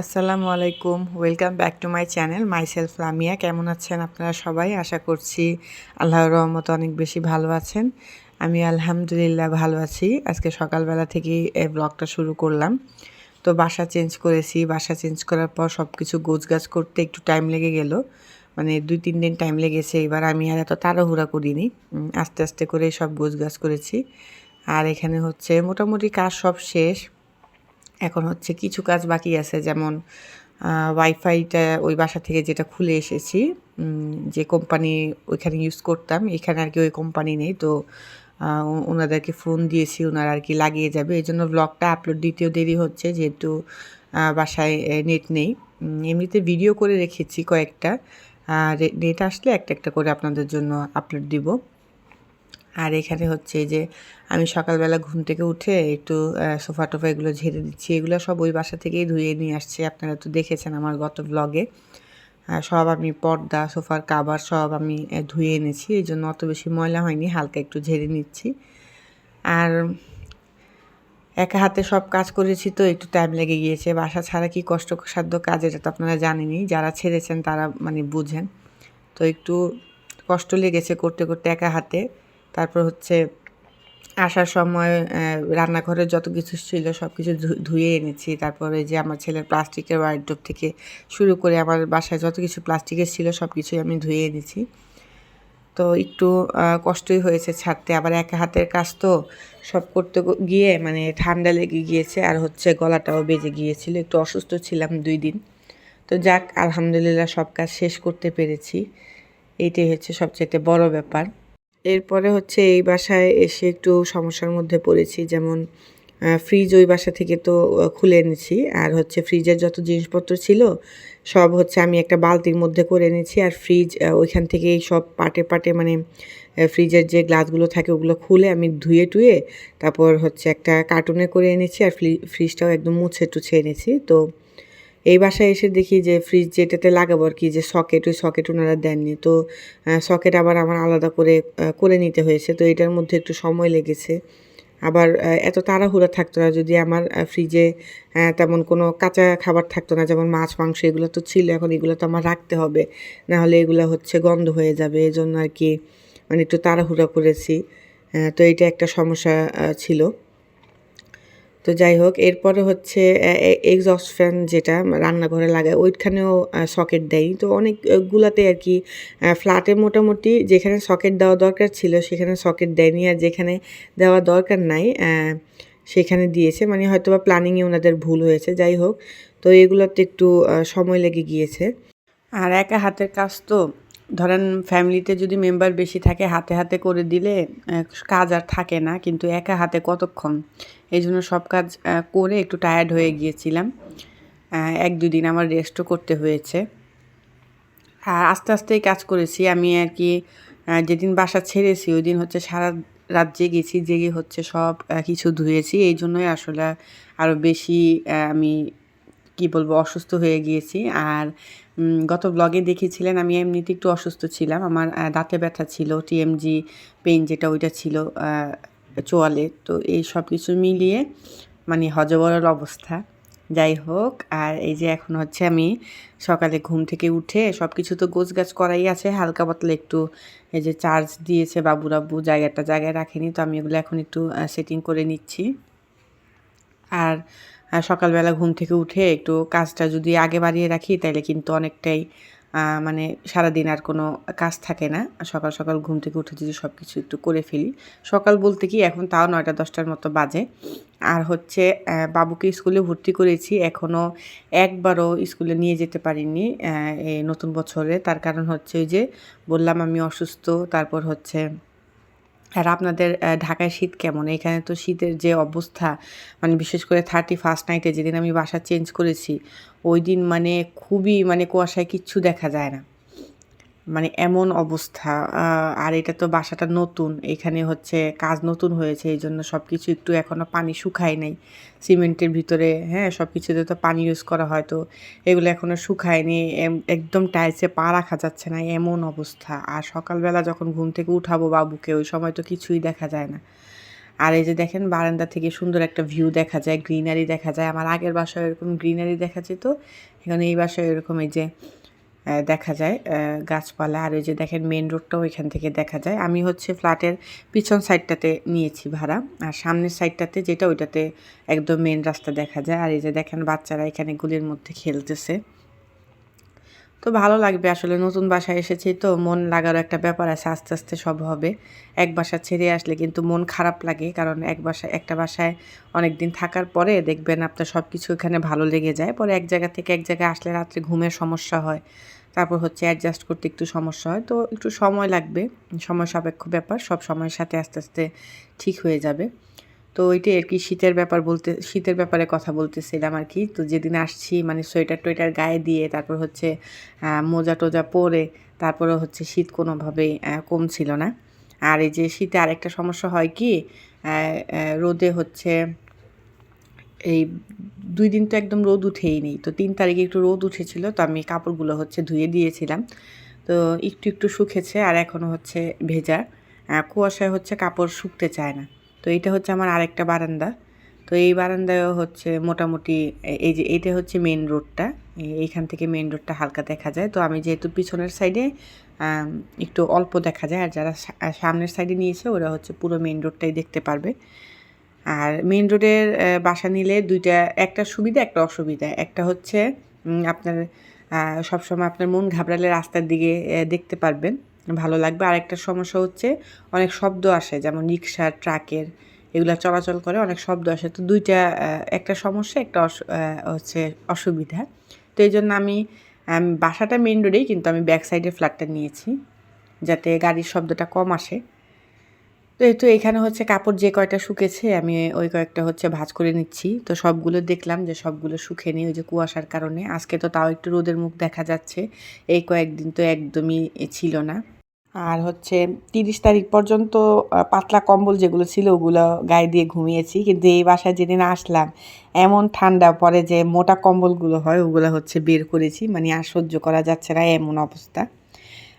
আসসালামু আলাইকুম। Welcome back to my channel myself Lamia কেমন আছেন আপনারা সবাই? আশা করছি আল্লাহর রহমত অনেক বেশি ভালো আছেন। আমি আলহামদুলিল্লাহ ভালো আছি। আজকে সকালবেলা থেকেই এই ব্লগটা শুরু করলাম। তো বাসা চেঞ্জ করেছি। বাসা চেঞ্জ করার পর সব কিছু গোছগাছ করতে একটু টাইম লেগে গেল। মানে দুই, তিন দিন টাইম লেগেছে। এবার আমি আর এত তাড়াহুড়া করিনি। আস্তে আস্তে করে সব গোছগাছ করেছি। আর এখানে হচ্ছে মোটামুটি কাজ সব শেষ। এখন হচ্ছে কিছু কাজ বাকি আছে, যেমন ওয়াইফাইটা ওই বাসা থেকে যেটা খুলে এসেছি যে কোম্পানি ওইখানে ইউজ করতাম, এখানে আর কি ওই কোম্পানি নেই, তো ওনাদেরকে ফোন দিয়েছি, ওনারা আর কি লাগিয়ে যাবে, এই জন্য ব্লগটা আপলোড দিতেও দেরি হচ্ছে, যেহেতু বাসায় নেট নেই এমনিতে ভিডিও করে রেখেছি কয়েকটা, আর নেট আসলে একটা একটা করে আপনাদের জন্য আপলোড দিব। আর এখানে হচ্ছে যে আমি সকালবেলা ঘুম থেকে উঠে একটু সোফা টোফা এগুলো ঝেড়ে দিচ্ছি। এগুলো সব ওই বাসা থেকেই ধুয়ে নিয়ে আসছে। আপনারা তো দেখেছেন আমার গত ব্লগে সব আমি পর্দা, সোফার কাবার সব আমি ধুয়ে এনেছি। এই জন্য অত বেশি ময়লা হয়নি, হালকা একটু ঝেড়ে নিচ্ছি। আর একা হাতে সব কাজ করেছি তো, একটু টাইম লেগে গিয়েছে। বাসা ছাড়া কি কষ্টসাধ্য কাজ এটা তো আপনারা জানেনই। যারা ছেড়েছেন তারা মানে বুঝেন। তো একটু কষ্ট লেগেছে করতে করতে একা হাতে। তারপর হচ্ছে আসার সময় রান্নাঘরে যত কিছু ছিল সব কিছু ধুয়ে এনেছি। তারপরে যে আমার ছেলের প্লাস্টিকের ওয়ার্ডরোব থেকে শুরু করে আমার বাসায় যত কিছু প্লাস্টিকের ছিল সব কিছুই আমি ধুয়ে এনেছি। তো একটু কষ্টই হয়েছে ছাড়তে। আবার একা হাতের কাজ তো সব করতে গিয়ে মানে ঠান্ডা লেগে গিয়েছে আর হচ্ছে গলাটাও বেজে গিয়েছিল। একটু অসুস্থ ছিলাম দুই দিন। তো যাক, আলহামদুলিল্লাহ সব কাজ শেষ করতে পেরেছি। এইটাই হচ্ছে সবচেয়ে বড় ব্যাপার। এরপরে হচ্ছে এই বাসায় এসে একটু সমস্যার মধ্যে পড়েছি, যেমন ফ্রিজ ওই বাসা থেকে তো খুলে এনেছি। আর হচ্ছে ফ্রিজের যত জিনিসপত্র ছিল, সব হচ্ছে আমি একটা বালতির মধ্যে করে এনেছি। আর ফ্রিজ ওইখান থেকেই সব পাটে পাটে মানে ফ্রিজের যে গ্লাসগুলো থাকে ওগুলো খুলে আমি ধুয়ে টুয়ে তারপর হচ্ছে একটা কার্টুনে করে এনেছি। আর ফ্রি- ফ্রিজটাও একদম মুছে টুছে এনেছি। তো এই বাসায় এসে দেখি যে ফ্রিজ যেটাতে লাগাবো আর কি, যে সকেট ওই সকেট ওনারা দেননি। তো সকেট আবার আমার আলাদা করে করে নিতে হয়েছে। তো এটার মধ্যে একটু সময় লেগেছে। আবার এত তাড়াহুড়া থাকতো না। যদি আমার ফ্রিজে তেমন কোনো কাঁচা খাবার থাকতো না, যেমন মাছ, মাংস, এগুলো তো ছিল, এখন এগুলো তো আমার রাখতে হবে। না হলে এগুলো হচ্ছে গন্ধ হয়ে যাবে। এই জন্য আর কি মানে একটু তাড়াহুড়া করেছি। তো এটা একটা সমস্যা ছিল। তো যাই হোক, এরপরে হচ্ছে এক্সস্ট ফ্যান যেটা রান্নাঘরে লাগায়, ওইখানেও সকেট দেয়। তো অনেকগুলাতে আর কি ফ্ল্যাটে মোটামুটি যেখানে সকেট দেওয়া দরকার ছিল, সেখানে সকেট দেয়নি। আর যেখানে দেওয়া দরকার নাই সেখানে দিয়েছে। মানে হয়তো বা প্ল্যানিংয়ে ওনাদের ভুল হয়েছে, যাই হোক। তো এগুলোতে একটু সময় লেগে গিয়েছে। আর একা হাতের কাজ তো ধরেন ফ্যামিলিতে যদি মেম্বার বেশি থাকে, হাতে হাতে করে দিলে কাজ আর থাকে না, কিন্তু একা হাতে কতক্ষণ? এই জন্য সব কাজ করে একটু টায়ার্ড হয়ে গিয়েছিলাম। এক দুই দিন আমার রেস্টও করতে হয়েছে। আস্তে আস্তেই কাজ করেছি। আমি আর কি যেদিন বাসা ছেড়েছি ওই দিন হচ্ছে সারা রাত জেগেছি, জেগে হচ্ছে সব কিছু ধুয়েছি। এই জন্যই আসলে আরও বেশি আমি কি বলব, অসুস্থ হয়ে গিয়েছি। আর গত ব্লগে দেখেছিলেন আমি এমনিতে একটু অসুস্থ ছিলাম। আমার দাঁতে ব্যথা ছিল টিএমজি পেন যেটা ওইটা ছিল চোয়ালে। তো এই সব কিছু মিলিয়ে মানে হজবরল অবস্থা। যাই হোক, আর এই যে এখন হচ্ছে আমি সকালে ঘুম থেকে উঠে সব কিছু তো গোছ গাছ করাই আছে। হালকা পাতলা একটু এই যে চার্জ দিয়েছে বাবু রাব্বু, জায়গাটা জায়গায় রাখেনি। তো আমি এগুলো এখন একটু সেটিং করে নিচ্ছি। আর সকালবেলা ঘুম থেকে উঠে একটু কাজটা যদি আগে বাড়িয়ে রাখি তাহলে কিন্তু অনেকটাই মানে সারাদিন আর কোনো কাজ থাকে না। সকাল সকাল ঘুম থেকে উঠে যদি সব কিছু একটু করে ফেলি। সকাল বলতে কি, এখন তাও নয়টা দশটার মতো বাজে। আর হচ্ছে বাবুকে স্কুলে ভর্তি করেছি এখনও একবারও স্কুলে নিয়ে যেতে পারিনি এই নতুন বছরে। তার কারণ হচ্ছে ওই যে বললাম আমি অসুস্থ, তারপর হচ্ছে আর আপনাদের ঢাকায় শীত কেমন? এখানে তো শীতের যে অবস্থা মানে বিশেষ করে থার্টি ফার্স্ট নাইটে যেদিন আমি বাসা চেঞ্জ করেছি, ওই দিন মানে খুবই মানে কুয়াশায় কিচ্ছু দেখা যায় না। মানে এমন অবস্থা। আর এটা তো বাসাটা নতুন, এখানে হচ্ছে কাজ নতুন হয়েছে এই জন্য সব কিছু একটু এখনও পানি শুকায় নাই। সিমেন্টের ভিতরে হ্যাঁ সব কিছুতে তো পানি ইউজ করা হয় তো, এগুলো এখনও শুকায়নি একদম টাইলসে পা রাখা যাচ্ছে না, এমন অবস্থা। আর সকালবেলা যখন ঘুম থেকে উঠাবো বাবুকে, ওই সময় তো কিছুই দেখা যায় না। আর এই যে দেখেন, বারান্দা থেকে সুন্দর একটা ভিউ দেখা যায় গ্রিনারি দেখা যায়। আমার আগের বাসায় এরকম গ্রিনারি দেখা যেত, এখন এই বাসায় এরকম এই যে দেখা যায় গাছপালা। আর ওই যে দেখেন মেন রোডটাও ওইখান থেকে দেখা যায়। আমি হচ্ছে ফ্ল্যাটের পিছন সাইডটাতে নিয়েছি ভাড়া। আর সামনের সাইডটাতে যেটা, ওইটাতে একদম মেন রাস্তা দেখা যায়। আর এই যে দেখেন, বাচ্চারা এখানে গুলির মধ্যে খেলতেছে। তো ভালো লাগবে আসলে। নতুন বাসায় এসেছি তো মন লাগারও একটা ব্যাপার আছে, আস্তে আস্তে সব হবে। এক বাসা ছেড়ে আসলে কিন্তু মন খারাপ লাগে, কারণ এক বাসায় একটা বাসায় অনেক দিন থাকার পরে দেখবেন আপনার সব কিছু এখানে ভালো লেগে যায়। পরে এক জায়গা থেকে এক জায়গায় আসলে রাত্রে ঘুমের সমস্যা হয়, তারপর হচ্ছে অ্যাডজাস্ট করতে একটু সমস্যা হয়। তো একটু সময় লাগবে, সময় সাপেক্ষ ব্যাপার, সব সময়ের সাথে আস্তে আস্তে ঠিক হয়ে যাবে। তো ওইটাই আর কি শীতের ব্যাপার বলতে শীতের ব্যাপারে কথা বলতেছিলাম আর কি। তো যেদিন আসছি মানে সোয়েটার টোয়েটার গায়ে দিয়ে তারপর হচ্ছে মোজা টোজা পরে তারপরে হচ্ছে শীত কোনোভাবেই আহ, কমছিল না। আর এই যে শীতে আরেকটা সমস্যা হয় কি রোদে হচ্ছে এই দুই দিন তো একদম রোদ উঠেই নেই। তো তিন তারিখে একটু রোদ উঠেছিল তো আমি কাপড়গুলো হচ্ছে ধুয়ে দিয়েছিলাম। তো একটু একটু শুকেছে আর এখনও হচ্ছে ভেজা। কুয়াশায় হচ্ছে কাপড় শুকতে চায় না। তো এটা হচ্ছে আমার আরেকটা বারান্দা। তো এই বারান্দায়ও হচ্ছে মোটামুটি এই যে এইটা হচ্ছে মেন রোডটা এইখান থেকে মেন রোডটা হালকা দেখা যায়। তো আমি যেহেতু পিছনের সাইডে একটু অল্প দেখা যায়। আর যারা সামনের সাইডে নিয়েছে, ওরা হচ্ছে পুরো মেন রোডটাই দেখতে পারবে। আর মেন রোডের বাসা নিলে দুইটা, একটা সুবিধা, একটা অসুবিধা। একটা হচ্ছে আপনার সবসময় আপনার মন ঘাবড়ালে রাস্তার দিকে দেখতে পারবেন। ভালো লাগবে। আর একটা সমস্যা হচ্ছে অনেক শব্দ আসে, যেমন রিক্সা ট্রাকের এগুলো চলাচল করে অনেক শব্দ আসে। তো দুইটা একটা সমস্যা, একটা হচ্ছে অসুবিধা। তো এই জন্য আমি বাসাটা মেন রোডেই কিন্তু আমি ব্যাক সাইডে ফ্ল্যাটটা নিয়েছি, যাতে গাড়ির শব্দটা কম আসে। তো এখানে হচ্ছে কাপড় যে কয়টা শুকেছে, আমি ওই কয়েকটা হচ্ছে ভাঁজ করে নিচ্ছি। তো সবগুলো দেখলাম যে সবগুলো শুকেনি ওই যে কুয়াশার কারণে। আজকে তো তাও একটু রোদের মুখ দেখা যাচ্ছে, এই কয়েকদিন তো একদমই ছিল না। আর হচ্ছে তিরিশ তারিখ পর্যন্ত পাতলা কম্বল যেগুলো ছিল ওগুলো গায়ে দিয়ে ঘুমিয়েছি, কিন্তু এই বাসায় যেদিন আসলাম, এমন ঠান্ডা পরে যে মোটা কম্বলগুলো হয়, ওগুলো হচ্ছে বের করেছি। মানে আর সহ্য করা যাচ্ছে না, এমন অবস্থা।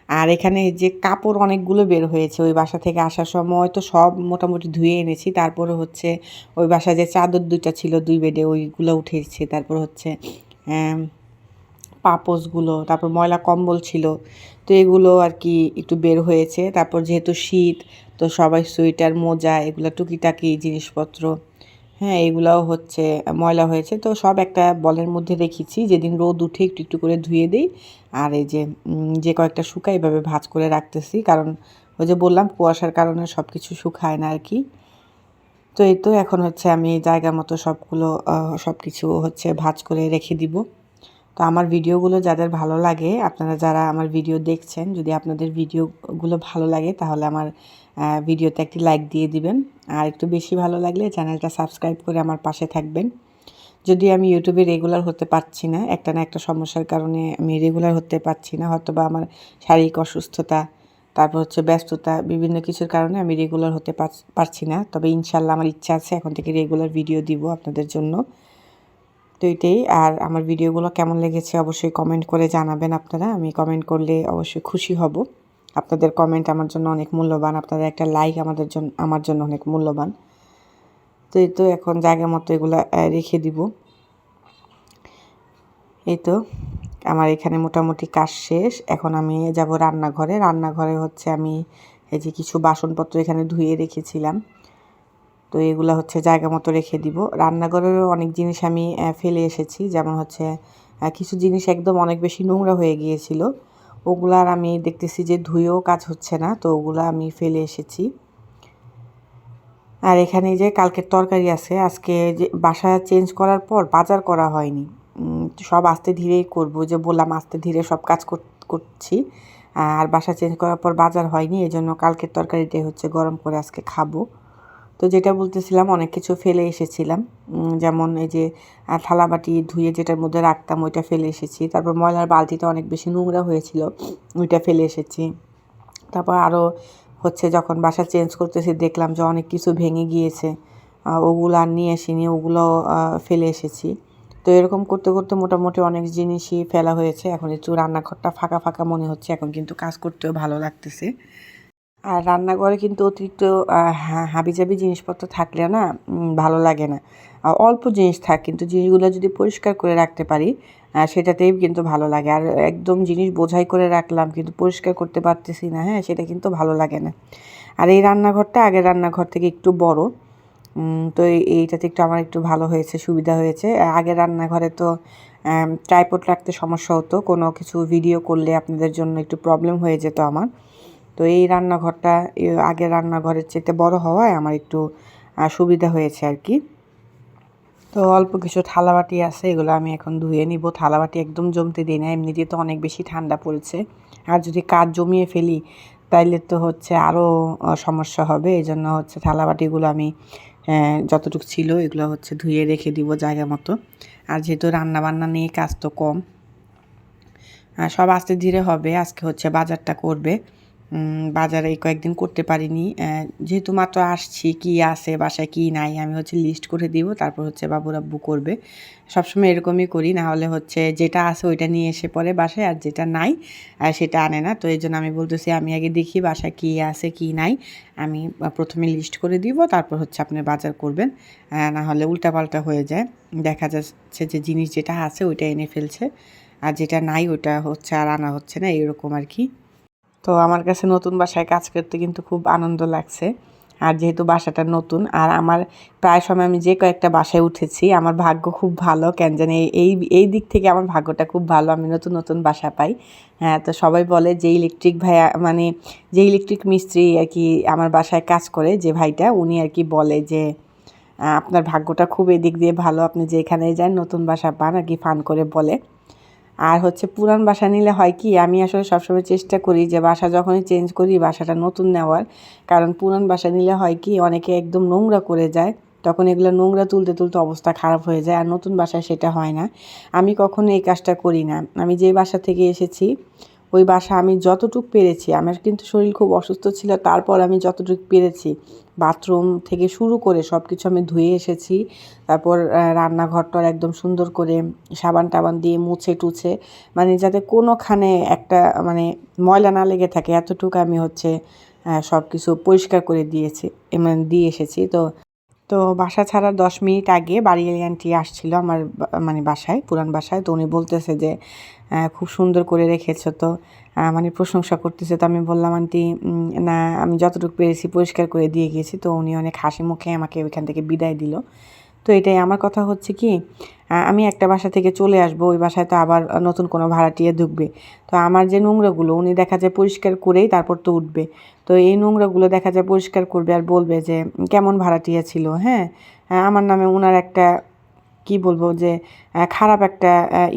আর এখানে যে কাপড় অনেকগুলো বের হয়েছে ওই বাসা থেকে আসার সময় তো সব মোটামুটি ধুয়ে এনেছি। তারপরে হচ্ছে ওই বাসায় যে চাদর দুইটা ছিল দুই বেডে ওইগুলো উঠেছে। তারপর হচ্ছে আম, পাপোশগুলো তারপর ময়লা কম্বল ছিল। তো এগুলো আর কি একটু বের হয়েছে। তারপর যেহেতু শীত তো সবাই সোয়েটার মোজা এগুলো টুকিটাকি জিনিসপত্র হ্যাঁ এগুলাও হচ্ছে, ময়লা হয়েছে। তো সব একটা বলের মধ্যে রেখেছি। যেদিন রোদ উঠে একটু একটু করে ধুয়ে দিই। আর এই যে যে কয়েকটা শুকায় এভাবে ভাজ করে রাখতেছি। কারণ ওই যে বললাম, কুয়াশার কারণে সব কিছু শুকায় না আর কি তো এই তো এখন হচ্ছে আমি জায়গা মতো সবগুলো সব কিছু হচ্ছে ভাঁজ করে রেখে দিব। তো আমার ভিডিওগুলো যাদের ভালো লাগে, আপনারা যারা আমার ভিডিও দেখছেন, যদি আপনাদের ভিডিওগুলো ভালো লাগে, তাহলে আমার ভিডিওতে একটি লাইক দিয়ে দিবেন। আর একটু বেশি ভালো লাগলে চ্যানেলটা সাবস্ক্রাইব করে আমার পাশে থাকবেন। যদি আমি ইউটিউবে রেগুলার হতে পারছি না, একটা না একটা সমস্যার কারণে আমি রেগুলার হতে পারছি না হয়তো বা আমার শারীরিক অসুস্থতা, তারপর হচ্ছে ব্যস্ততা, বিভিন্ন কিছুর কারণে আমি রেগুলার হতে পারছ- না। তবে ইনশাল্লাহ আমার ইচ্ছা আছে এখন থেকে রেগুলার ভিডিও দিব আপনাদের জন্য। তো এটাই, আর আমার ভিডিওগুলো কেমন লেগেছে অবশ্যই কমেন্ট করে জানাবেন আপনারা। আমি কমেন্ট করলে অবশ্যই খুশি হব। আপনাদের কমেন্ট আমার জন্য অনেক মূল্যবান, আপনাদের একটা লাইক আমাদের জন্য আমার জন্য অনেক মূল্যবান। তো এই তো এখন জায়গা মতো এগুলো রেখে দিব। এই তো আমার এখানে মোটামুটি কাজ শেষ। এখন আমি যাব রান্নাঘরে। রান্নাঘরে হচ্ছে আমি এই যে কিছু বাসনপত্র এখানে ধুয়ে রেখেছিলাম। তো এগুলো হচ্ছে জায়গা মতো রেখে দিব। রান্নাঘরেরও অনেক জিনিস আমি ফেলে এসেছি। যেমন হচ্ছে কিছু জিনিস একদম অনেক বেশি নোংরা হয়ে গিয়েছিল। ওগুলার আমি দেখতেছি যে ধুয়েও কাজ হচ্ছে না, তো ওগুলো আমি ফেলে এসেছি। আর এখানে যে কালকের তরকারি আছে, আজকে যে বাসা চেঞ্জ করার পর বাজার করা হয়নি। সব আস্তে ধীরেই করব, যে বললাম আস্তে ধীরে সব কাজ কর- করছি। আর বাসা চেঞ্জ করার পর বাজার হয়নি এই জন্য কালকের তরকারিটাই হচ্ছে গরম করে আজকে খাব। তো যেটা বলতেছিলাম অনেক কিছু ফেলে এসেছিলাম। যেমন এই যে আহ, থালাবাটি ধুয়ে যেটার মধ্যে রাখতাম ওইটা ফেলে এসেছি। তারপর ময়লার বালতিটা অনেক বেশি নোংরা হয়েছিল ওইটা ফেলে এসেছি। তারপর আরও হচ্ছে যখন বাসা চেঞ্জ করতেছি দেখলাম যে অনেক কিছু ভেঙে গিয়েছে। ওগুলো আর নিয়ে আসিনি ওগুলো ফেলে এসেছি। তো এরকম করতে করতে মোটামুটি অনেক জিনিসই ফেলা হয়েছে। এখন একটু রান্নাঘরটা ফাঁকা ফাঁকা মনে হচ্ছে। এখন কিন্তু কাজ করতেও ভালো লাগতেছে। আর রান্নাঘরে কিন্তু অতিরিক্ত হাবিজাবি জিনিসপত্র থাকলে না ভালো লাগে না। অল্প জিনিস থাক, কিন্তু জিনিসগুলো যদি পরিষ্কার করে রাখতে পারি সেটাতেই কিন্তু ভালো লাগে। আর একদম জিনিস বোঝাই করে রাখলাম, কিন্তু পরিষ্কার করতে পারতেছি না হ্যাঁ সেটা কিন্তু ভালো লাগে না। আর এই রান্নাঘরটা আগের রান্নাঘর থেকে একটু বড় তো এইটাতে একটু আমার একটু ভালো হয়েছে, সুবিধা হয়েছে। আগের রান্নাঘরে তো ট্রাইপড রাখতে সমস্যা হতো, কোনো কিছু ভিডিও করলে আপনাদের জন্য একটু প্রবলেম হয়ে যেত আমার। তো এই রান্নাঘরটা আগের রান্নাঘরের চেয়ে বড় হওয়ায় আমার একটু সুবিধা হয়েছে আর কি। তো অল্প কিছু থালাবাটি আছে, এগুলো আমি এখন ধুয়ে নিব। থালাবাটি একদম জমতে দিই না এমনিতে তো অনেক বেশি ঠান্ডা পড়েছে। আর যদি কাজ জমিয়ে ফেলি, তাইলে তো হচ্ছে আরও সমস্যা হবে। এই জন্য হচ্ছে থালাবাটিগুলো আমি যতটুকু ছিল এগুলো হচ্ছে ধুয়ে রেখে দিব জায়গা মতো। আর যেহেতু রান্না বান্না নিয়ে কাজ তো কম সব আস্তে ধীরে হবে। আজকে হচ্ছে বাজারটা করবে। বাজারে এই কয়েকদিন করতে পারিনি। যেহেতু মাত্র আসছি, কি আছে, বাসায় কি নাই, আমি হচ্ছে লিস্ট করে দিব, তারপর হচ্ছে বাবুর আব্বু করবে। সবসময় এরকমই করি, না হলে হচ্ছে যেটা আছে ওইটা নিয়ে এসে পরে বাসায়, আর যেটা নাই সেটা আনে না। তো এই জন্য আমি বলতেছি, আমি আগে দেখি বাসায় কি আছে, কি নাই, আমি প্রথমে লিস্ট করে দিব, তারপর হচ্ছে আপনি বাজার করবেন না হলে উল্টাপাল্টা হয়ে যায়। দেখা যাচ্ছে যে জিনিস যেটা আছে, ওইটা এনে ফেলছে, আর যেটা নাই, ওটা হচ্ছে আর আনা হচ্ছে না, এরকম আর কি। তো আমার কাছে নতুন বাসায় কাজ করতে কিন্তু খুব আনন্দ লাগছে। আর যেহেতু বাসাটা নতুন, আর আমার প্রায় সময় আমি যে কয়েকটা বাসায় উঠেছি, আমার ভাগ্য খুব ভালো। কেন জানি এই- এই দিক থেকে আমার ভাগ্যটা খুব ভালো। আমি নতুন নতুন বাসা পাই। হ্যাঁ তো সবাই বলে যে ইলেকট্রিক ভাইয়া মানে যে ইলেকট্রিক মিস্ত্রি আর কি আমার বাসায় কাজ করে, যে ভাইটা, উনি আর কি বলে যে আপনার ভাগ্যটা খুব এদিক দিয়ে ভালো। আপনি যেখানে যান নতুন বাসা পান, আর কি ফান করে বলে। আর হচ্ছে পুরান বাসা নিলে হয় কি, আমি আসলে সবসময় চেষ্টা করি যে বাসা যখনই চেঞ্জ করি বাসাটা নতুন নেওয়ার। কারণ পুরান বাসা নিলে হয় কি, অনেকে একদম নোংরা করে যায়, তখন এগুলো নোংরা তুলতে তুলতে অবস্থা খারাপ হয়ে যায়, আর নতুন বাসায় সেটা হয় না। আমি কখনো এই কাজটা করি না। আমি যে বাসা থেকে এসেছি, ওই বাসা আমি যতটুক পেরেছি, আমার কিন্তু শরীর খুব অসুস্থ ছিল, তারপর আমি যতটুক পেরেছি বাথরুম থেকে শুরু করে সব কিছু আমি ধুয়ে এসেছি। তারপর রান্নাঘরটা একদম সুন্দর করে সাবান টাবান দিয়ে মুছে টুছে মানে যাতে কোনোখানে একটা মানে ময়লা না লেগে থাকে, এতটুকু আমি হচ্ছে সব কিছু পরিষ্কার করে দিয়েছি মানে দিয়ে এসেছি। তো তো বাসা ছাড়ার দশ মিনিট আগে বাড়ি আন্টি আসছিল আমার মানে বাসায়, পুরান বাসায়। তো উনি বলতেছে যে খুব সুন্দর করে রেখেছো তো। মানে প্রশংসা করতেছে তো। আমি বললাম আন্টি না, আমি যতটুকু পেরেছি পরিষ্কার করে দিয়ে গিয়েছি তো উনি অনেক হাসি মুখে আমাকে ওইখান থেকে বিদায় দিল। তো এটাই আমার কথা হচ্ছে কি আমি একটা বাসা থেকে চলে আসব, ওই বাসায় তো আবার নতুন কোনো ভাড়াটিয়ে ঢুকবে। তো আমার যে নোংরাগুলো, উনি দেখা যায় পরিষ্কার করেই তারপর তো উঠবে। তো এই নোংরাগুলো দেখা যায় পরিষ্কার করবে আর বলবে যে, কেমন ভাড়াটিয়া ছিল? হ্যাঁ আমার নামে ওনার একটা, কি বলব যে খারাপ একটা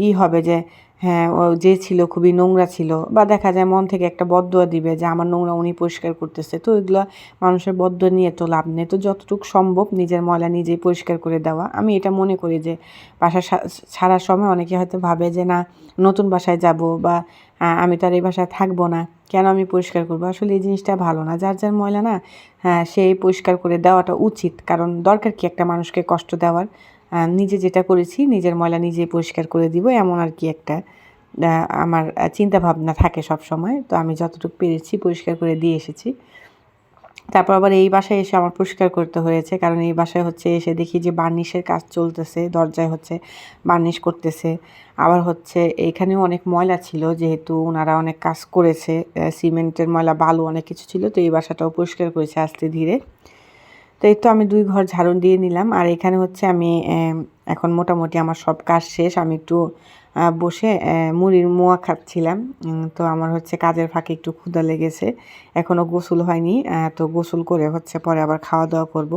ই হবে যে হ্যাঁ ও যে ছিল খুবই নোংরা ছিল। বা দেখা যায় মন থেকে একটা বদয়া দিবে যে, আমার নোংরা উনি পরিষ্কার করতেছে। তো এগুলো মানুষের বদয়া নিয়ে তো লাভ নেই। তো যতটুকু সম্ভব নিজের ময়লা নিজেই পরিষ্কার করে দেওয়া। আমি এটা মনে করি যে, বাসা ছাড়ার সময় অনেকে হয়তো ভাবে যে, না, নতুন বাসায় যাব বা আমি তো আর এই বাসায় থাকব না। কেন আমি পরিষ্কার করব? আসলে এই জিনিসটা ভালো না। যার যার ময়লা না হ্যাঁ সেই পরিষ্কার করে দেওয়াটা উচিত। কারণ দরকার কি একটা মানুষকে কষ্ট দেওয়ার? নিজে যেটা করেছি, নিজের ময়লা নিজেই পরিষ্কার করে দিব, এমন আর কি একটা আমার চিন্তা ভাবনা থাকে সব সময় তো আমি যতটুকু পেরেছি পরিষ্কার করে দিয়ে এসেছি। তারপর আবার এই বাসায় এসে আমার পরিষ্কার করতে হয়েছে, কারণ এই বাসায় হচ্ছে এসে দেখি যে বার্নিশের কাজ চলতেছে, দরজায় হচ্ছে বার্নিশ করতেছে। আবার হচ্ছে এখানেও অনেক ময়লা ছিল, যেহেতু ওনারা অনেক কাজ করেছে সিমেন্টের ময়লা, বালু অনেক কিছু ছিল, তো এই বাসাটাও পরিষ্কার করেছে আস্তে ধীরে। তো এই তো আমি দুই ঘর ঝাড়ু দিয়ে নিলাম। আর এখানে হচ্ছে আমি এখন মোটামুটি আমার সব কাজ শেষ। আমি একটু বসে মুড়ির মোয়া খাচ্ছিলাম। তো আমার হচ্ছে কাজের ফাঁকে একটু ক্ষুদা লেগেছে। এখনও গোসল হয়নি। তো গোসল করে হচ্ছে পরে আবার খাওয়া দাওয়া করব।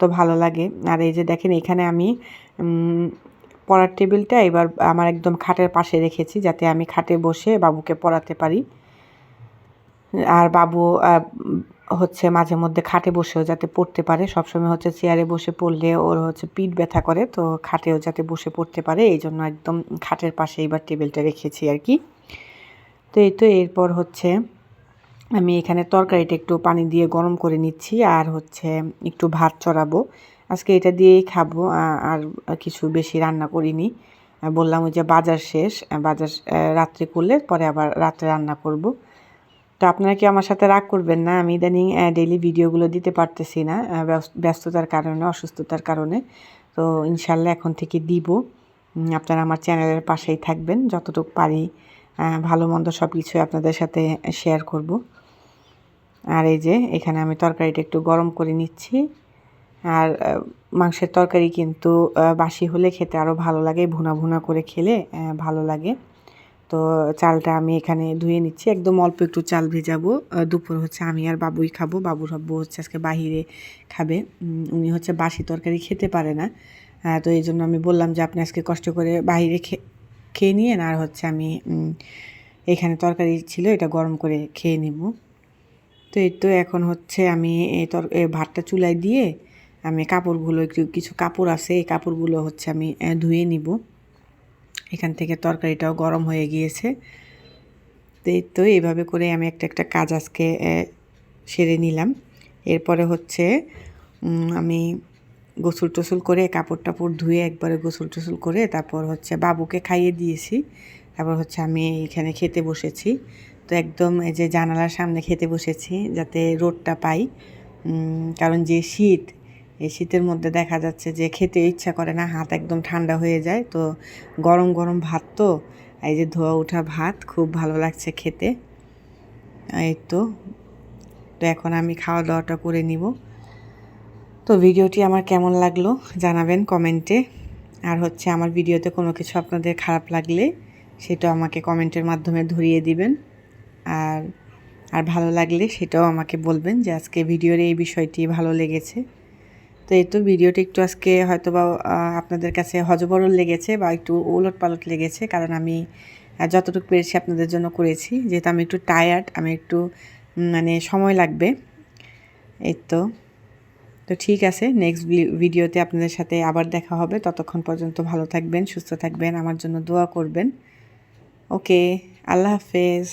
তো ভালো লাগে। আর এই যে দেখেন এখানে আমি পড়ার টেবিলটা এবার আমার একদম খাটের পাশে রেখেছি যাতে আমি খাটে বসে বাবুকে পড়াতে পারি। আর বাবু হচ্ছে মাঝে মধ্যে খাটে বসেও যাতে পড়তে পারে। সবসময় হচ্ছে চেয়ারে বসে পড়লে ওর হচ্ছে পিঠ ব্যথা করে, তো খাটেও যাতে বসে পড়তে পারে। এই জন্য একদম খাটের পাশে এবার টেবিলটা রেখেছি আর কি। তো এই তো এরপর হচ্ছে আমি এখানে তরকারিটা একটু পানি দিয়ে গরম করে নিচ্ছি আর হচ্ছে একটু ভাত চড়াবো। আজকে এটা দিয়েই খাব আর কিছু বেশি রান্না করিনি। বললাম ওই যে বাজার শেষ, বাজার রাত্রে করলে পরে আবার রাত্রে রান্না করব। তো আপনারা কি আমার সাথে রাগ করবেন না? আমি ইদানিং ডেইলি ভিডিওগুলো দিতে পারতেছি না ব্যস্ততার কারণে, অসুস্থতার কারণে। তো ইনশাল্লাহ এখন থেকে দিব। আপনারা আমার চ্যানেলের পাশেই থাকবেন। যতটুকু পারি ভালো মন্দ সব কিছুই আপনাদের সাথে শেয়ার করব। আর এই যে, এখানে আমি তরকারিটা একটু গরম করে নিচ্ছি। আর মাংসের তরকারি কিন্তু বাসি হলে খেতে আরও ভালো লাগে, ভুনা ভুনা করে খেলে ভালো লাগে। তো চালটা আমি এখানে ধুয়ে নিচ্ছি। একদম অল্প একটু চাল ভেজাবো। দুপুর হচ্ছে আমি আর বাবুই খাব। বাবুর আব্বু হচ্ছে আজকে বাহিরে খাবে। উনি হচ্ছে বাসি তরকারি খেতে পারে না। তো এই জন্য আমি বললাম যে, আপনি আজকে কষ্ট করে বাইরে খে- খেয়ে নিয়েন আর হচ্ছে আমি এখানে তরকারি ছিল, এটা গরম করে খেয়ে নেব। তো এই তো এখন হচ্ছে আমি এই তর ভাতটা চুলায় দিয়ে আমি কাপড়গুলো একটু, কিছু কাপড় আছে, এই কাপড়গুলো হচ্ছে আমি ধুয়ে নিব। এখান থেকে তরকারিটাও গরম হয়ে গিয়েছে। তো এই তো এইভাবে করে আমি একটা একটা কাজ আজকে সেরে নিলাম। এরপরে হচ্ছে আমি গোসল টোসল করে কাপড় টাপড় ধুয়ে একবারে গোসল টোসল করে তারপর হচ্ছে বাবুকে খাইয়ে দিয়েছি। তারপর হচ্ছে আমি এখানে খেতে বসেছি। তো একদম এই যে জানালার সামনে খেতে বসেছি যাতে রোদটা পাই। কারণ যে শীত এই শীতের মধ্যে দেখা যাচ্ছে যে খেতে ইচ্ছা করে না, হাত একদম ঠান্ডা হয়ে যায়। তো গরম গরম ভাত তো, এই যে ধোয়া ওঠা ভাত খুব ভালো লাগছে খেতে। এই তো তো এখন আমি খাওয়া দাওয়াটা করে নিব। তো ভিডিওটি আমার কেমন লাগল জানাবেন কমেন্টে। আর হচ্ছে আমার ভিডিওতে কোনো কিছু আপনাদের খারাপ লাগলে সেটাও আমাকে কমেন্টের মাধ্যমে ধরিয়ে দিবেন। আর আর ভালো লাগলে সেটাও আমাকে বলবেন যে আজকে ভিডিওর এই বিষয়টি ভালো লেগেছে। তো এই তো ভিডিওটা একটু আজকে হয়তো বা আপনাদের কাছে হজবরল লেগেছে বা একটু ওলট পালট লেগেছে, কারণ আমি যতটুকু পেরেছি আপনাদের জন্য করেছি। যেহেতু আমি একটু টায়ার্ড আমি একটু মানে সময় লাগবে। এই তো। তো ঠিক আছে নেক্সট ভিডিওতে আপনাদের সাথে আবার দেখা হবে। ততক্ষণ পর্যন্ত ভালো থাকবেন, সুস্থ থাকবেন, আমার জন্য দোয়া করবেন। ওকে আল্লাহ হাফেজ।